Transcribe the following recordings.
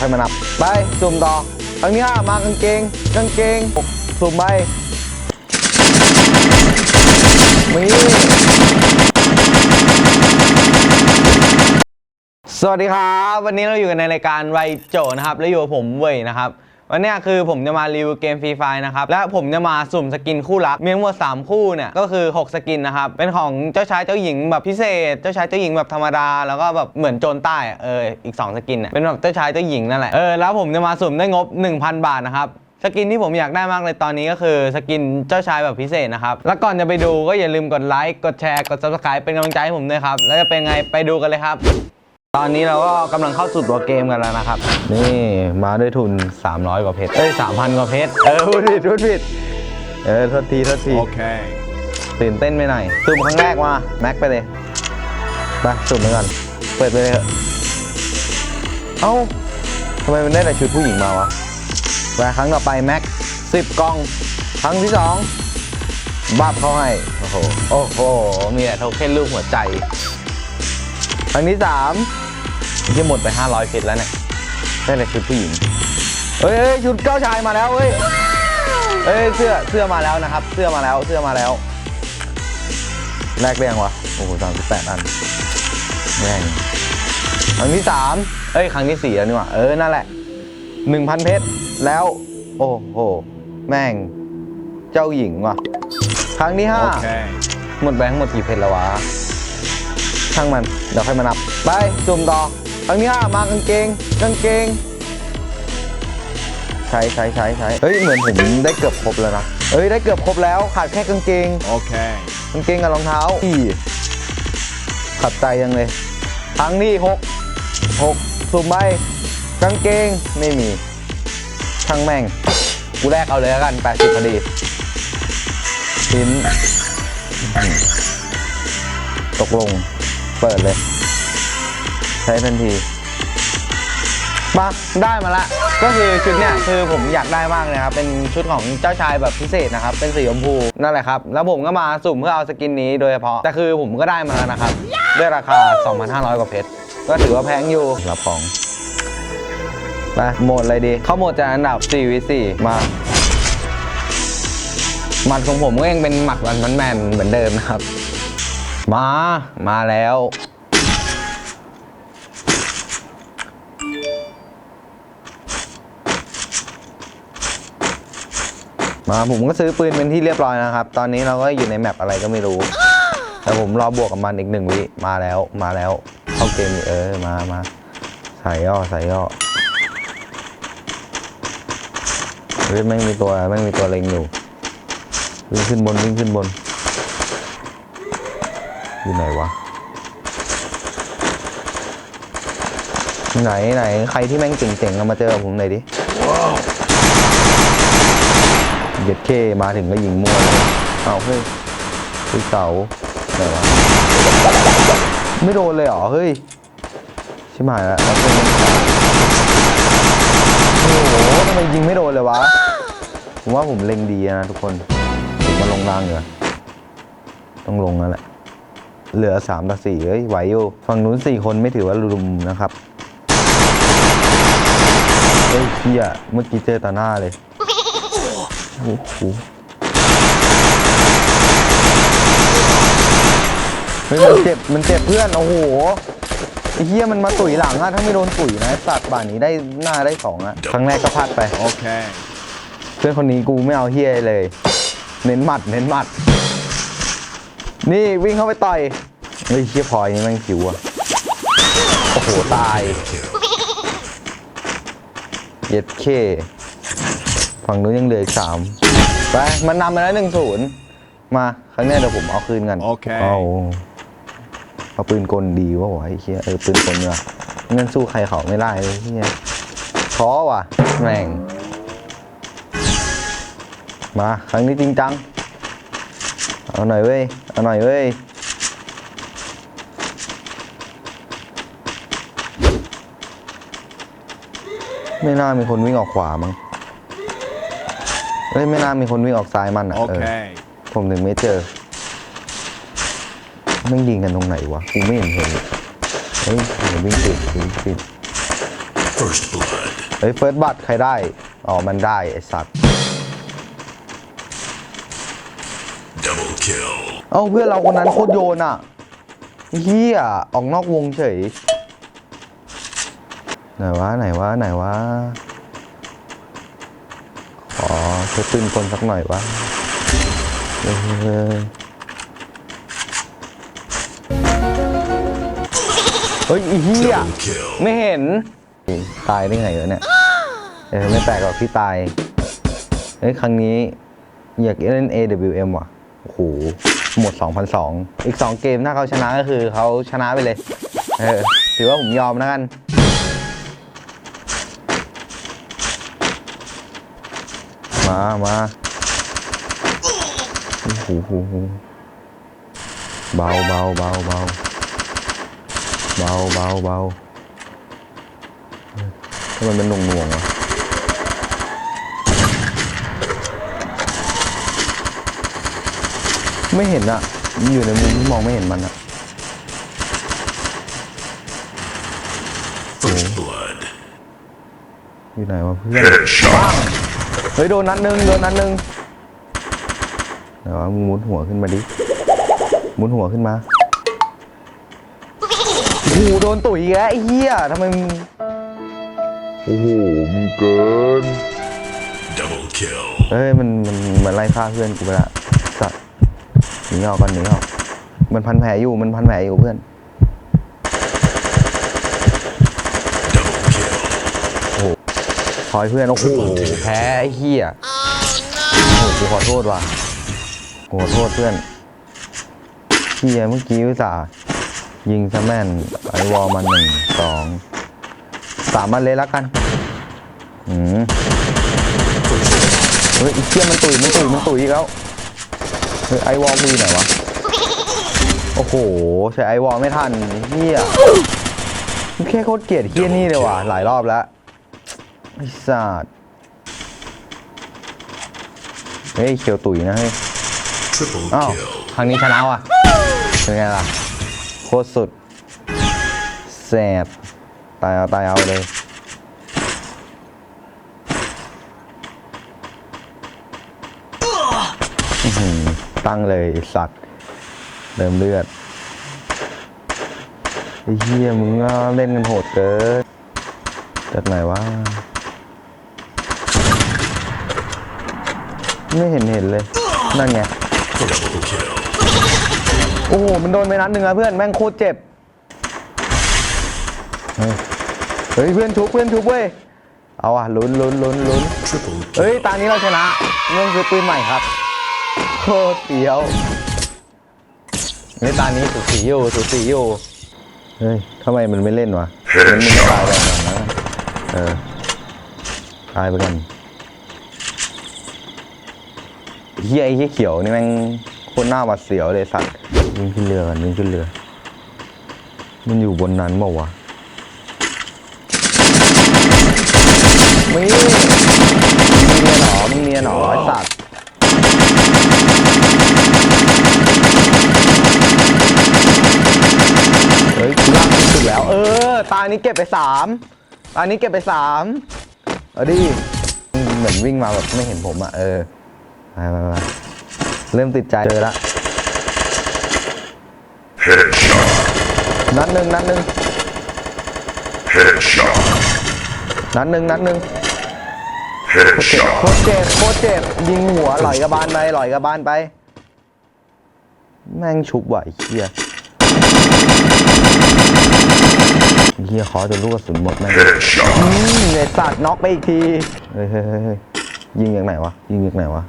ค่อยมานับ ไป สุ่มต่อครั้งที่ห้ามากางเกงกางเกงสุ่มไปมีสวัสดีครับ วันนี้เราอยู่กันในรายการไวโจนะครับ แล้วอยู่กับผมเว่ยนะครับ วันนี้คือผมจะมารีวิวเกมฟรีไฟนะครับ และผมจะมาสุ่มสกินคู่รักมีทั้งหมด3คู่เนี่ยก็คือ 6 สกินนะครับ เป็นของเจ้าชายเจ้าหญิงแบบพิเศษ เจ้าชายเจ้าหญิงแบบธรรมดา แล้วก็แบบเหมือนโจรใต้เอออีก 2 สกินเนี่ยเป็นแบบเจ้าชายเจ้าหญิงนั่นแหละเออแล้วผมจะมาสุ่มได้งบ 1,000 บาทนะครับสกินที่ผมอยากได้มากเลยตอนนี้ก็คือสกินเจ้าชายแบบพิเศษนะครับ แล้วก่อนจะไปดูก็อย่าลืมกดไลค์ กดแชร์ กด subscribe เป็นกำลังใจให้ผมด้วยครับ แล้วจะเป็นไงไปดูกันเลยครับ ตอนนี้เราก็กำลังเข้าสู่ตัวเกมกันแล้วนะครับ นี่มาด้วยทุน 300 กว่าเพชรเอ้ย 3,000 กว่าเพชรเออพูดผิดพูดผิด เออโทษทีโทษที Okay. ตื่นเต้นไปหน่อยสุ่มครั้งแรกมาแม็กไปเลยไปสุ่มไปก่อน เปิดไปเลยเถอะเอ้าทำไมมันได้แต่ชุดผู้หญิงมาวะไปครั้งต่อไปแม็กสิบกล่อง ครั้งที่สองบับเขาให้ โอ้โห โอ้โห มีแต่โทเค็นรูปหัวใจ ครั้งที่สาม จะหมดไป 500เพชรแล้วเนี่ยได้แต่ชุดผู้หญิงเฮ้ยเฮ้ยชุดเจ้าชายมาแล้วเฮ้ยเอ้ยเสื้อเสื้อมาแล้วนะครับ เสื้อมาแล้วเสื้อมาแล้วแรกเรียงวะโอ้โหสามสิบแปดอันแม่งครั้งที่สามเอ้ยครั้งที่สี่แล้วนี่หว่าเออนั่นแหละหนึ่งพันเพชรแล้ว โอ้โหแม่งเจ้าหญิงว่ะ ครั้งที่ห้า Okay. หมดไปทั้งหมดกี่เพชรแล้ววะช่างมันเดี๋ยวค่อยมานับ ไปจุ่มต่อ ครั้งที่ห้ามากางเกงกางเกง ใช้ใช้ใช้ใช้เฮ้ยเหมือนผมได้เกือบครบแล้วนะเฮ้ยได้เกือบครบแล้วขาดแค่กางเกง Okay. กางเกงกับรองเท้าอีขัดใจยังเลยครั้งที่หกหกสุ่มใบกางเกงไม่มีช่างแม่งกูแลกเอาเลยแล้วกัน80พอดีชิ้นตกลง เปิดเลย ใช้ทันทีมาได้มาละ ก็คือชุดเนี่ยคือผมอยากได้มากเลยครับเป็นชุดของเจ้าชายแบบพิเศษนะครับ เป็นสีชมพูนั่นแหละครับ แล้วผมก็มาสุ่มเพื่อเอาสกินนี้โดยเฉพาะ แต่คือผมก็ได้มาแล้วนะครับ ด้วยราคา 2,500 กว่าเพชร ก็ถือว่าแพงอยู่รับของไปโหมดอะไรดี เข้าโหมดจากอันดับ4วิ4มาหมัดของผมก็ยังเป็นหมัดวันมันแมนเหมือนเดิมนะครับ มามาแล้ว มาผมก็ซื้อปืนเป็นที่เรียบร้อยนะครับ ตอนนี้เราก็อยู่ในแมปอะไรก็ไม่รู้ แต่ผมรอบวกกับมันอีกหนึ่งวิ มาแล้ว มาแล้ว เข้าเกมอีกเออ มามาใส่ย่อใส่ย่อเฮ้ยแม่งมีตัวแม่งมีตัวเล็งอยู่วิ่งขึ้นบนวิ่งขึ้นบน อยู่ไหนวะไหนไหนใครที่แม่งเจ๋งๆเอามาเจอผมหน่อยดิ เยียดเคมาถึงก็ยิงมั่วเลยเอาเฮ้ยคือเสาไหนวะไม่โดนเลยเหรอเฮ้ยชิบหายแล้วแล้วเพื่อนโอ้โหทำไมยิงไม่โดนเลยวะผมว่าผมเล็งดีนะทุกคนผมมาลงล่างเหรอต้องลงแล้วแหละเหลือสามต่อสี่เฮ้ยไหวอยู่ฝั่งนู้นสี่คนไม่ถือว่ารุมนะครับเฮ้ยเฮียเมื่อกี้เจอต่อหน้าเลย โอ้โหเฮ้ยมันเจ็บมันเจ็บเพื่อนโอ้โหไอ้เฮียมันมาตุ๋ยหลังอะถ้าไม่โดนตุ๋ยนะสัตว์ป่านนี้ได้หน้าได้สองอะครั้งแรกก็พลาดไป Okay. เพื่อนคนนี้กูไม่เอาเฮียเลย เน้นหมัดเน้นหมัด นี่วิ่งเข้าไปต่อยเฮ้ยเฮียพลอยนี่แม่งคิวอะโอ้โหตายเย็ดเคฝั่งนู้นยังเหลืออีกสาม ไปมันนำไปแล้วหนึ่งศูนย์มาครั้งหนี้าเดี๋ยวผมเอาคืนกันโอเคเอาเอาปืนกลดีวะวะไอ้เหี้ยเออปืนกลเนี่ยเงินสู้ใครเขาไม่ได้เลยเหี้ยท้อว่ะแม่ง มาครั้งนี้จริงจัง เอาหน่อยเว้ย เอาหน่อยเว้ย ไม่น่ามีคนวิ่งออกขวามั้ง เฮ้ยไม่น่ามีคนวิ่งออกซ้ายมันอะเออ Okay. ผมถึงไม่เจอไม่งยิงกันตรงไหนวะกูไม่เห็นเห็นเลยเฮ้ยเห็นวิ่งติดวิ่งติด First blood. เฮ้ยเฟิร์สบัตใครได้ อ๋อ มันได้ ไอสัตว์ Double kill. เอ้าเพื่อนเราคนนั้นโคตรโยนอะเฮียออกนอกวงเฉย ไหนวะไหนวะไหนวะข อเพื่นคนสักหน่อยวะเฮ้ยเฮ้ยอีเฮียไม่เห็น ตายได้ไงวะเนี่ย เออไม่แปลกหรอกที่ตาย เฮ้ย ครั้งนี้ อยากเล่น AWM ว่ะ โอ้โห หมด 2,002 อีก 2 เกมถ้าเขาชนะก็คือเขาชนะไปเลย เออ ถือว่าผมยอมแล้วกัน มามาโอ้โหเบาเบาเบาเบาเบาเบาเบาทำไมมันหน่วงหน่วงๆวะไม่เห็นอะมันอยู่ในมุมที่มองไม่เห็นมันอะอยู่ไหนวะเพื่อน เฮ้ยโดนนัดหนึ่งโดนนัดหนึ่งเดี๋ยวมึงมุดหัวขึ้นมาดิ มุดหัวขึ้นมาโอ้โหโดนตุ๋ยอีกแล้วไอ้เหี้ยทำไมมึงโอ้โหมึงเกิน Double kill. เฮ้ยมันมันมันไล่ฆ่าเพื่อนกูไปละสัตว์หนีออกก่อนหนีออกมันพันแผลอยู่มันพันแผลอยู่เพื่อน Double kill. คอยเพื่อน โอ้โห แพ้ไอ้เหี้ยโอ้โหกูขอโทษว่ะขอโทษเพื่อนเหี้ยเมื่อกี้อุตส่ายิงซะแม่นไอวอลมาหนึ่งสองสามมันเลยล้วกันอืมเฮ้ยไอเชี่ยมันตุ๋ยมันตุ๋ยมันตุ๋ยอีกแล้วเฮ้ยไอวอลกูอยู่ไหนวะโอ้โหใช้ไอวอลไม่ทันเหี้ยแค่โคตรเกลียดเหี้ยนี่เลยว่ะหลายรอบแล้ว ไอ้สัตว์เฮ้ยเขียวตุ๋ยนะเฮ้ย Triple อ้าว kill. ครั้งนี้ชนะว่ะ เป็นไงล่ะ โคตรสุด แสบ ตายเอา ตายเอาเลย อื้อหือตั้งเลยไอ้สัตว์เดิมเลือด ไอ้เหี้ยมึงก็เล่นกันโหดเกินจากไหนวะ ไม่เห็นเห็นเลย นั่นไง โอ้โห มันโดนไปนัดหนึ่งอะเพื่อน แม่งโคตรเจ็บ เฮ้ย เพื่อนชุบเพื่อนชุบเว้ย เอาอะลุ้นลุ้นลุ้นลุ้นเฮ้ย ตานี้เราชนะเรื่องซื้อปืนใหม่ครับ โคตรเสียวเฮ้ยตานี้สูสีอยู่สูสีอยู่เฮ้ยทำไมมันไม่เล่นวะมันไม่ตายแบบนั้นนะเออ ตายไปกัน เฮียไอ้เฮียเขียวนี่แม่งโคนหน้าหวัดเสียวเลยสัตว์วิ่งขึ้นเรือกันวิ่งขึ้นเรือ มันอยู่บนนั้นเปล่าวะมีมีเนียนหนอมีเนียนหนอไอ้สัตว์เฮ้ยกูลากสุดแล้ว เออ ตานี้เก็บไปสามตานี้เก็บไปสามเอาดิ เหมือนวิ่งมาแบบไม่เห็นผมอะ เออ ไปไปไปเริ่มติดใจเจอละ Headshot. นัดหนึ่งนัดหนึ่ง Headshot. นัดหนึ่งนัดหนึ่ง Headshot. โคตรเจ็บโคตรเจ็บยิงหัวหลอยกระบาลไปหลอยกระบาลไป แม่งชุบว่ะไอ้เฮียไอ้เฮียขอจนลูกกระสุนหมดแม่ง Headshot. อืมเนี่ยสัตว์น็อกไปอีกทีเฮ้ยเฮ้ยเฮ้ยเฮ้ยยิงอย่างไหนวะยิงอย่างไหนวะ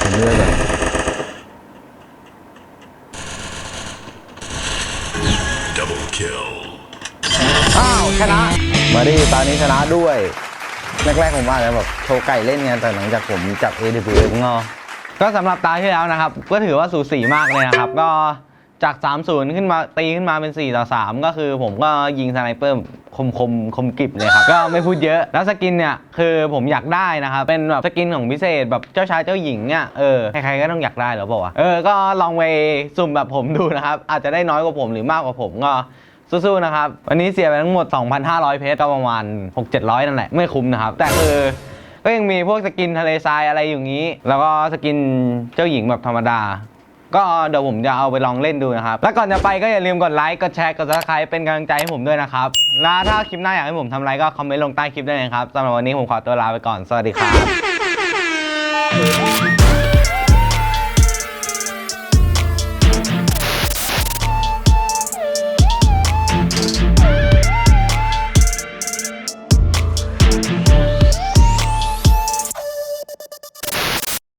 ผมเลือกเลย Double kill. อ้าวชนะ มาดิตอนนี้ชนะด้วย แรกๆผมว่าจะแบบโชว์ไก่เล่นไงแต่หลังจากผมจับ AWM งอก็สำหรับตาที่แล้วนะครับ ก็ถือว่าสูสีมากเลยนะครับ ก็ จาก 3-0 ขึ้นมาตีขึ้นมาเป็น 4 ต่อ 3 ก็คือผมก็ยิงสไนเปอร์คมคมคมกริบเลยครับ ก็ไม่พูดเยอะ แล้วสกินเนี่ย คือผมอยากได้นะครับ เป็นแบบสกินของพิเศษแบบเจ้าชายเจ้าหญิงเนี่ยเออใครๆก็ต้องอยากได้หรอเปล่าวะเออ ก็ลองไปสุ่มแบบผมดูนะครับ อาจจะได้น้อยกว่าผมหรือมากกว่าผมก็สู้ๆนะครับ วันนี้เสียไปทั้งหมด 2,500 เพชรก็ประมาณ 6-700 นั่นแหละ ไม่คุ้มนะครับ แต่คือก็ยังมีพวกสกินทะเลทรายอะไรอย่างนี้ แล้วก็สกินเจ้าหญิงแบบธรรมดา ก็เดี๋ยวผมจะเอาไปลองเล่นดูนะครับ แล้วก่อนจะไปก็อย่าลืมกดไลค์กดแชร์กดซับสไครป์เป็นกำลังใจให้ผมด้วยนะครับแล้วถ้าคลิปหน้าอยากให้ผมทำอะไรก็คอมเมนต์ลงใต้คลิปได้เลยครับสำหรับวันนี้ผมขอตัวลาไปก่อนสวัสดีครับ